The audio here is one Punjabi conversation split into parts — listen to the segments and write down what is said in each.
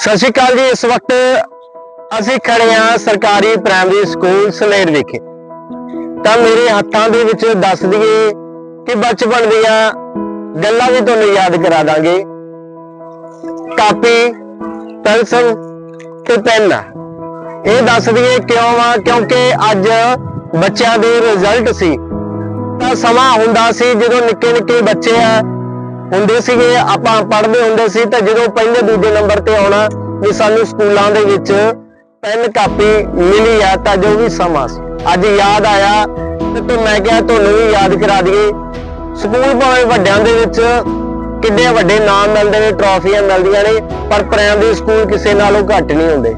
ਸਤਿ ਸ਼੍ਰੀ ਅਕਾਲ ਜੀ, ਇਸ ਵਕਤ ਅਸੀਂ ਖੜੇ ਹਾਂ ਸਰਕਾਰੀ ਪ੍ਰਾਇਮਰੀ ਸਕੂਲ ਸਲੇਰ ਵਿਖੇ। ਤਾਂ ਮੇਰੇ ਹੱਥਾਂ ਦੇ ਵਿੱਚ ਦੱਸ ਦਈਏ ਕਿ ਬਚਪਨ ਦੀਆਂ ਗੱਲਾਂ ਵੀ ਤੁਹਾਨੂੰ ਯਾਦ ਕਰਾ ਦਾਂਗੇ। ਕਾਪੀ, ਪੈਨਸਲ ਤੇ ਪੈਨ। ਇਹ ਦੱਸ ਦਈਏ ਕਿਉਂ ਆ? ਕਿਉਂਕਿ ਅੱਜ ਬੱਚਿਆਂ ਦੇ ਰਿਜ਼ਲਟ ਸੀ। ਤਾਂ ਸਮਾਂ ਹੁੰਦਾ ਸੀ ਜਦੋਂ ਨਿੱਕੇ ਨਿੱਕੇ ਬੱਚੇ ਆ ਹੁੰਦੇ ਸੀਗੇ, ਆਪਾਂ ਪੜ੍ਹਦੇ ਹੁੰਦੇ ਸੀ, ਤਾਂ ਜਦੋਂ ਪਹਿਲੇ ਦੂਜੇ ਨੰਬਰ ਤੇ ਆਉਣਾ ਵੀ ਸਾਨੂੰ ਸਕੂਲਾਂ ਦੇ ਵਿੱਚ ਪੈਨ ਕਾਪੀ ਮਿਲੀ ਆ, ਤਾਂ ਜੋ ਵੀ ਸਮਾਂ ਸੀ। ਅੱਜ ਯਾਦ ਆਇਆ, ਤੇ ਮੈਂ ਕਿਹਾ ਤੁਹਾਨੂੰ ਵੀ ਯਾਦ ਕਰਾ ਦਈਏ। ਸਕੂਲ ਭਾਵੇਂ ਵੱਡਿਆਂ ਦੇ ਵਿੱਚ ਕਿੰਨੇ ਵੱਡੇ ਨਾਮ ਮਿਲਦੇ ਨੇ ਟਰਾਫੀਆਂ ਮਿਲਦੀਆਂ ਨੇ, ਪਰ ਪ੍ਰਾਇਮਰੀ ਸਕੂਲ ਕਿਸੇ ਨਾਲੋਂ ਘੱਟ ਨਹੀਂ ਹੁੰਦੇ।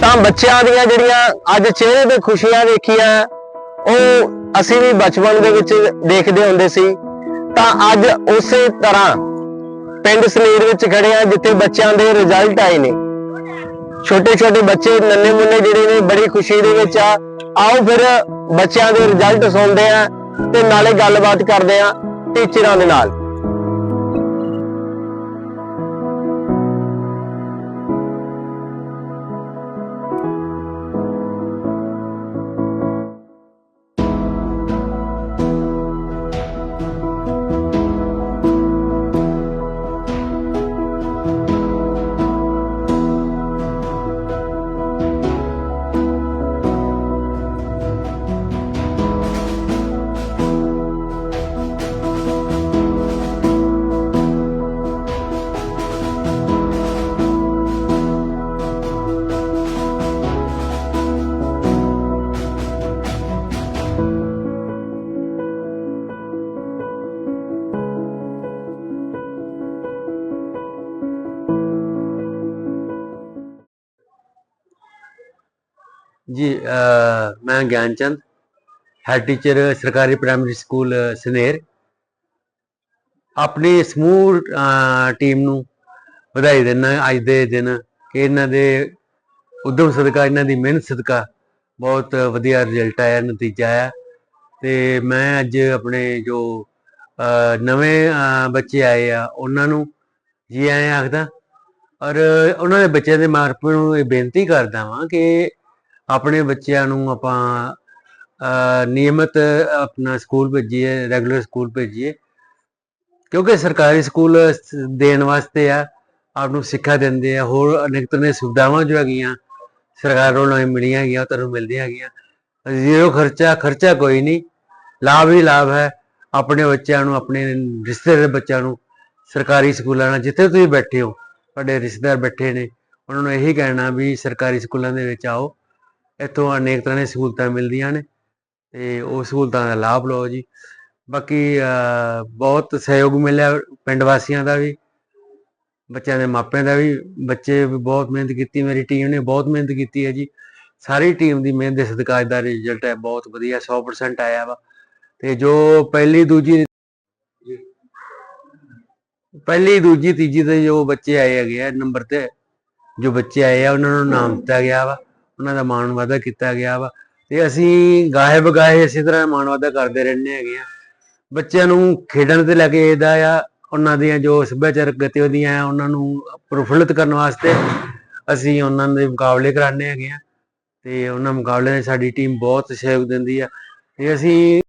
ਤਾਂ ਬੱਚਿਆਂ ਦੀਆਂ ਜਿਹੜੀਆਂ ਅੱਜ ਚਿਹਰੇ ਤੇ ਖੁਸ਼ੀਆਂ ਵੇਖੀਆਂ, ਉਹ ਅਸੀਂ ਵੀ ਬਚਪਨ ਦੇ ਵਿੱਚ ਦੇਖਦੇ ਹੁੰਦੇ ਸੀ। ਤਾਂ ਅੱਜ ਉਸੇ ਤਰ੍ਹਾਂ ਪਿੰਡ ਸਨੀਰ ਵਿੱਚ ਖੜੇ ਆ, ਜਿੱਥੇ ਬੱਚਿਆਂ ਦੇ ਰਿਜ਼ਲਟ ਆਏ ਨੇ। ਛੋਟੇ ਛੋਟੇ ਬੱਚੇ ਨੰਨੇ ਮੁੰਨੇ ਜਿਹੜੇ ਨੇ, ਬੜੀ ਖੁਸ਼ੀ ਦੇ ਵਿੱਚ ਆ। ਆਓ ਫਿਰ ਬੱਚਿਆਂ ਦੇ ਰਿਜ਼ਲਟ ਸੁਣਦੇ ਆ ਤੇ ਨਾਲੇ ਗੱਲਬਾਤ ਕਰਦੇ ਆ ਟੀਚਰਾਂ ਦੇ ਨਾਲ। ਜੀ ਅ, ਮੈਂ ਗਿਆਨਚੰਦ ਹੈਡ ਟੀਚਰ ਸਰਕਾਰੀ ਪ੍ਰਾਇਮਰੀ ਸਕੂਲ ਸਨੇਰ। ਆਪਣੀ ਸਮੂਹ ਟੀਮ ਨੂੰ ਵਧਾਈ ਦਿੰਦਾ ਅੱਜ ਦੇ ਦਿਨ ਕਿ ਇਹਨਾਂ ਦੇ ਉਦਮ ਸਦਕਾ ਇਹਨਾਂ ਦੀ ਮਿਹਨਤ ਸਦਕਾ ਬਹੁਤ ਵਧੀਆ ਰਿਜ਼ਲਟ ਆਇਆ ਨਤੀਜਾ ਆਇਆ। ਤੇ ਮੈਂ ਅੱਜ ਆਪਣੇ ਜੋ ਨਵੇਂ ਬੱਚੇ ਆਏ ਆ ਉਹਨਾਂ ਨੂੰ ਜੀ ਆਇਆਂ ਆਖਦਾ। ਔਰ ਉਹਨਾਂ ਦੇ ਬੱਚਿਆਂ ਦੇ ਮਾਪਿਆਂ ਨੂੰ ਇਹ ਬੇਨਤੀ ਕਰਦਾ ਵਾਂ ਕਿ ਆਪਣੇ ਬੱਚਿਆਂ ਨੂੰ ਆਪਾਂ ਅ, ਨਿਯਮਿਤ ਆਪਣਾ ਸਕੂਲ ਭੇਜੀਏ ਰੈਗੂਲਰ ਸਕੂਲ ਭੇਜੀਏ। ਕਿਉਂਕਿ ਸਰਕਾਰੀ ਸਕੂਲ ਦੇਣ ਵਾਸਤੇ ਆ ਆਪ ਨੂੰ ਸਿੱਖਿਆ ਦਿੰਦੇ ਆ। ਹੋਰ ਅਨੇਕ ਤਰ੍ਹਾਂ ਦੀਆਂ ਸੁਵਿਧਾਵਾਂ ਜੋ ਹੈਗੀਆਂ ਸਰਕਾਰ ਵੱਲੋਂ ਮਿਲੀਆਂ ਹੈਗੀਆਂ ਤੁਹਾਨੂੰ ਮਿਲਦੀਆਂ ਹੈਗੀਆਂ ਜ਼ੀਰੋ ਖਰਚਾ ਖਰਚਾ ਕੋਈ ਨਹੀਂ। ਲਾਭ ਹੀ ਲਾਭ ਹੈ। ਆਪਣੇ ਬੱਚਿਆਂ ਨੂੰ ਆਪਣੇ ਰਿਸ਼ਤੇਦਾਰ ਬੱਚਿਆਂ ਨੂੰ ਸਰਕਾਰੀ ਸਕੂਲਾਂ ਨਾਲ ਜਿੱਥੇ ਤੁਸੀਂ ਬੈਠੇ ਹੋ ਤੁਹਾਡੇ ਰਿਸ਼ਤੇਦਾਰ ਬੈਠੇ ਨੇ ਉਹਨਾਂ ਨੂੰ ਇਹੀ ਕਹਿਣਾ ਵੀ ਸਰਕਾਰੀ ਸਕੂਲਾਂ ਦੇ ਵਿੱਚ ਆਓ। ਇੱਥੋਂ ਅਨੇਕ ਤਰ੍ਹਾਂ ਦੀਆਂ ਸਹੂਲਤਾਂ ਮਿਲਦੀਆਂ ਨੇ ਤੇ ਉਹ ਸਹੂਲਤਾਂ ਦਾ ਲਾਭ ਲਓ ਜੀ। ਬਾਕੀ ਬਹੁਤ ਸਹਿਯੋਗ ਮਿਲਿਆ ਪਿੰਡ ਵਾਸੀਆਂ ਦਾ ਵੀ, ਬੱਚਿਆਂ ਦੇ ਮਾਪਿਆਂ ਦਾ ਵੀ। ਬੱਚੇ ਵੀ ਬਹੁਤ ਮਿਹਨਤ ਕੀਤੀ, ਮੇਰੀ ਟੀਮ ਨੇ ਬਹੁਤ ਮਿਹਨਤ ਕੀਤੀ ਹੈ ਜੀ। ਸਾਰੀ ਟੀਮ ਦੀ ਮਿਹਨਤ ਦੇ ਸਦਕਾ ਦਾ ਰਿਜ਼ਲਟ ਹੈ, ਬਹੁਤ ਵਧੀਆ 100% ਆਇਆ ਵਾ। ਤੇ ਜੋ ਪਹਿਲੀ, ਦੂਜੀ ਪਹਿਲੀ, ਦੂਜੀ, ਤੀਜੀ ਤੇ ਜੋ ਬੱਚੇ ਆਏ ਹੈਗੇ ਆ, ਨੰਬਰ ਤੇ, ਜੋ ਬੱਚੇ ਆਏ ਆ, ਉਹਨਾਂ ਨੂੰ ਨਾਮ ਦਿੱਤਾ ਗਿਆ ਵਾ। ਉਹਨਾਂ ਦਾ ਮਾਣ ਵਾਧਾ ਕੀਤਾ ਗਿਆ ਵਾ ਤੇ ਅਸੀਂ ਗਾਹੇ ਬਗਾਹੇ ਇਸੇ ਤਰ੍ਹਾਂ ਮਾਣ ਵਾਧਾ ਕਰਦੇ ਰਹਿੰਦੇ ਹੈਗੇ ਆ। ਬੱਚਿਆਂ ਨੂੰ ਖੇਡਣ ਤੇ ਲੈ ਕੇ ਇਹਦਾ ਆ, ਉਹਨਾਂ ਦੀਆਂ ਜੋ ਸੱਭਿਆਚਾਰਕ ਗਤੀਵਿਧੀਆਂ ਆ, ਉਹਨਾਂ ਨੂੰ ਪ੍ਰਫੁੱਲਿਤ ਕਰਨ ਵਾਸਤੇ ਅਸੀਂ ਉਹਨਾਂ ਦੇ ਮੁਕਾਬਲੇ ਕਰਾਉਂਦੇ ਹੈਗੇ ਆ ਤੇ ਉਹਨਾਂ ਮੁਕਾਬਲੇ 'ਚ ਸਾਡੀ ਟੀਮ ਬਹੁਤ ਸਹਿਯੋਗ ਦਿੰਦੀ ਆ। ਤੇ ਅਸੀਂ